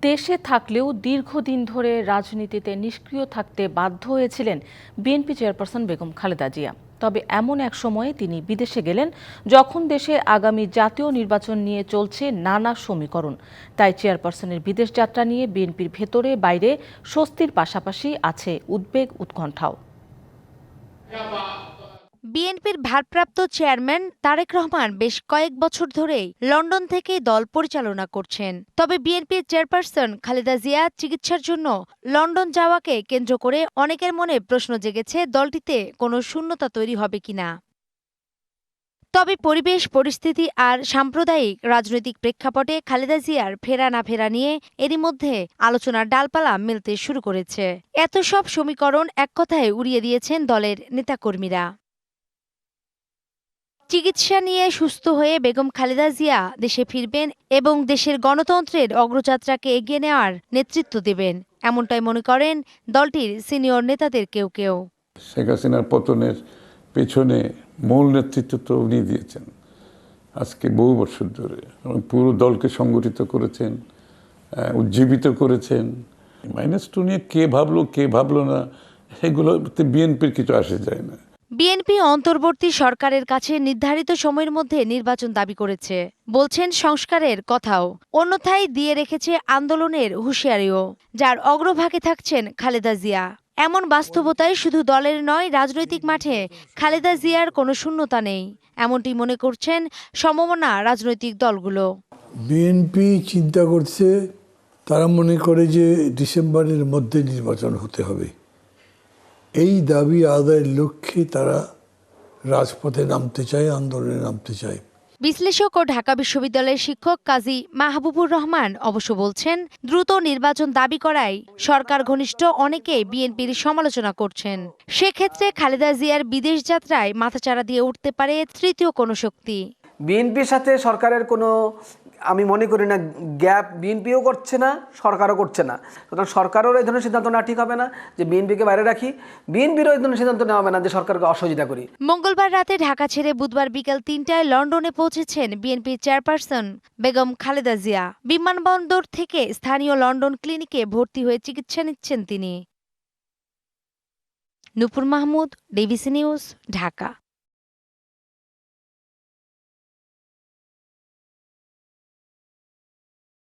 দেশে থাকলেও দীর্ঘদিন ধরে রাজনীতিতে নিষ্ক্রিয় থাকতে বাধ্য হয়েছিলেন বিএনপি চেয়ারপারসন বেগম খালেদা জিয়া। তবে এমন এক সময়ে তিনি বিদেশে গেলেন যখন দেশে আগামী জাতীয় নির্বাচন নিয়ে চলছে নানা সমীকরণ। তাই চেয়ারপারসনের বিদেশ যাত্রা নিয়ে বিএনপির ভেতরে বাইরে স্বস্তির পাশাপাশি আছে উদ্বেগ উৎকণ্ঠাও। বিএনপির ভারপ্রাপ্ত চেয়ারম্যান তারেক রহমান বেশ কয়েক বছর ধরেই লন্ডন থেকে দল পরিচালনা করছেন। তবে বিএনপির চেয়ারপারসন খালেদা জিয়া চিকিৎসার জন্য লন্ডন যাওয়াকে কেন্দ্র করে অনেকের মনে প্রশ্ন জেগেছে দলটিতে কোনো শূন্যতা তৈরি হবে কিনা। তবে পরিবেশ, পরিস্থিতি আর সাম্প্রদায়িক রাজনৈতিক প্রেক্ষাপটে খালেদা জিয়ার ফেরা না ফেরা নিয়ে এরই মধ্যে আলোচনার ডালপালা মিলতে শুরু করেছে। এত সব সমীকরণ এক কথায় উড়িয়ে দিয়েছেন দলের নেতাকর্মীরা। চিকিৎসা নিয়ে সুস্থ হয়ে বেগম খালেদা জিয়া দেশে ফিরবেন এবং দেশের গণতন্ত্রের অগ্রযাত্রাকে এগিয়ে নেওয়ার নেতৃত্ব দেবেন। এমনটাই মনে করেন দলটির সিনিয়র নেতাদের কেউ কেউ। শেখ হাসিনার পতনের পেছনে মূল নেতৃত্ব তো উনি দিয়েছেন। আজকে বহু বছর ধরে পুরো দলকে সংগঠিত করেছেন উজ্জীবিত করেছেন। মাইনাস টু নিয়ে কে ভাবলো কে ভাবলো না, সেগুলোতে বিএনপির কিছু আসে যায় না। বিএনপি অন্তর্বর্তী সরকারের কাছে নির্ধারিত সময়ের মধ্যে নির্বাচন দাবি করেছে। বলছেন সংস্কারের কথাও। অন্যথায় দিয়ে রেখেছে আন্দোলনের হুঁশিয়ারিও, যার অগ্রভাগে থাকছেন খালেদা জিয়া। এমন বাস্তবতায় শুধু দলের নয়, রাজনৈতিক মাঠে খালেদা জিয়ার কোনো শূন্যতা নেই। এমনটি মনে করছেন সমমনা রাজনৈতিক দলগুলো। বিএনপি চিন্তা করছে, তারা মনে করে যে ডিসেম্বরের মধ্যে নির্বাচন হতে হবে। এই দাবি আদায়ের লক্ষ্যে তারা রাজপথে নামতে চায় আন্দোলনে নামতে চায়। বিশ্লেষক ও ঢাকা বিশ্ববিদ্যালয়ের শিক্ষক কাজী মাহবুবুর রহমান অবশ্য বলছেন দ্রুত নির্বাচন দাবি করায় সরকার ঘনিষ্ঠ অনেকে বিএনপির সমালোচনা করছেন। সেক্ষেত্রে খালেদা জিয়ার বিদেশ যাত্রায় মাথাচাড়া দিয়ে উঠতে পারে তৃতীয় কোনো শক্তি। বিএনপির সাথে সরকারের কোনো আমি মনে করি না, গ্যাপ বিএনপিও করছে না, সরকারও করছে না। সুতরাং সরকারেরও এই ধরনের সিদ্ধান্ত না ঠিক হবে না, যে বিএনপিকে বাইরে রাখি, বিএনপিরও এই ধরনের সিদ্ধান্ত নেওয়া হবে না যে সরকারকে অসহযোগিতা করি। মঙ্গলবার রাতে ঢাকা ছেড়ে বুধবার বিকেল তিনটায় লন্ডনে পৌঁছেছেন বিএনপির চেয়ারপারসন বেগম খালেদা জিয়া। বিমানবন্দর থেকে স্থানীয় লন্ডন ক্লিনিকে ভর্তি হয়ে চিকিৎসা নিচ্ছেন তিনি। Nupur Mahmud, DBC news, Dhaka.